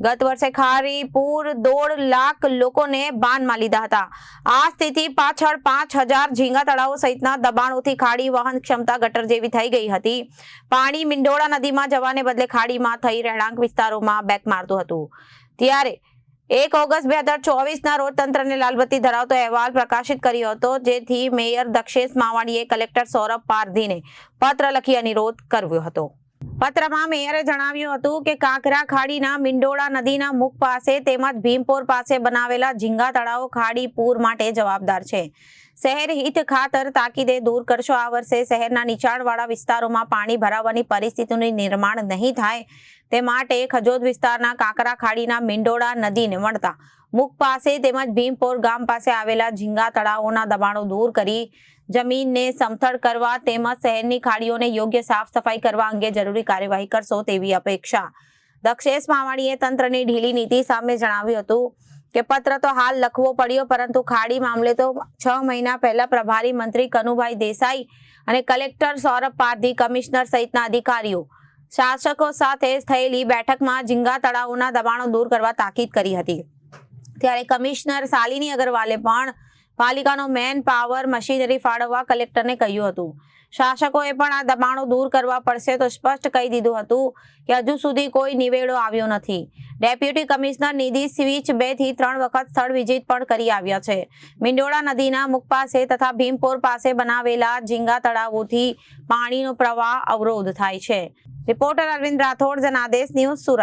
ગત વર્ષે ખારી પૂર દોઢ લાખ લોકોને બાનમાં લીધા હતા. આ સ્થિતિ પાછળ પાંચ હજાર ઝીંગા તળાવો સહિતના દબાણોથી ખાડી વહન ક્ષમતા ગટર જેવી થઈ ગઈ હતી. પાણી મિંડોળા નદીમાં જવાને બદલે ખાડીમાં થઈ રહેણાંક વિસ્તારોમાં બેક મારતું હતું. ત્યારે એક ઓગસ્ટ બે હજાર ચોવીસના રોજ તંત્રને લાલબત્તી ધરાવતો અહેવાલ પ્રકાશિત કર્યો હતો, જેથી મેયર દક્ષેશ માવાણીએ કલેક્ટર સૌરભ પારધીને પત્ર લખી અનુરોધ કર્યો હતો. પત્રમાં મેયરે જણાવ્યું હતું કે કાંકરા ખાડીના મિંડોળા નદીના મુખ પાસે તેમજ ભીમપોર પાસે બનાવેલા ઝીંગા તળાવો ખાડી પૂર માટે જવાબદાર છે. શહેર હિત ખાતર તાકીદે દૂર કરશો આ વર્ષે શહેરના નીચાણવાળા વિસ્તારોમાં પાણી ભરાવાની પરિસ્થિતિનું નિર્માણ નહીં થાય તે માટે ખજોદ વિસ્તારના કાંકરા ખાડીના મિંડોળા નદીને મળતા મુખ પાસે તેમજ ભીમપોર ગામ પાસે આવેલા ઝીંગા તળાવોના દબાણો દૂર કરી જમીનને સમથળ કરવા તેમજ શહેરની ખાડીઓને યોગ્ય સાફ સફાઈ કરવા અંગે જરૂરી કાર્યવાહી કરશો તેવી અપેક્ષા. દક્ષેશ માવાણીએ તંત્રની ઢીલી નીતિ સામે જણાવ્યું હતું કે, પત્ર તો હાલ લખવો પડ્યો, પરંતુ ખાડી મામલે તો છ મહિના પહેલા પ્રભારી મંત્રી કનુભાઈ દેસાઈ અને કલેક્ટર સૌરભ પારધી, કમિશનર સહિતના અધિકારીઓ, શાસકો સાથે થયેલી બેઠકમાં ઝીંગા તળાવોના દબાણો દૂર કરવા તાકીદ કરી હતી. ત્યારે કમિશનર શાલિની અગરવાલે પણ પાલિકાનો મેન પાવર મશીનરી ફાળવવા કલેક્ટરને કહ્યું હતું. શાસકોએ પણ આ દબાણો દૂર કરવા પડશે તો સ્પષ્ટ કહી દીધું હતું કે હજુ સુધી કોઈ નિવેડો આવ્યો નથી. ડેપ્યુટી કમિશનર નિધિ સ્વીચ બેથી ત્રણ વખત સ્થળ વિઝિટ પણ કરી આવ્યા છે. મિંડોળા નદીના મુખ પાસે તથા ભીમપોર પાસે બનાવેલા ઝીંગા તળાવોથી પાણીનો પ્રવાહ અવરોધ થાય છે. Reporter Arvind Rathod, Janadesh news Surat.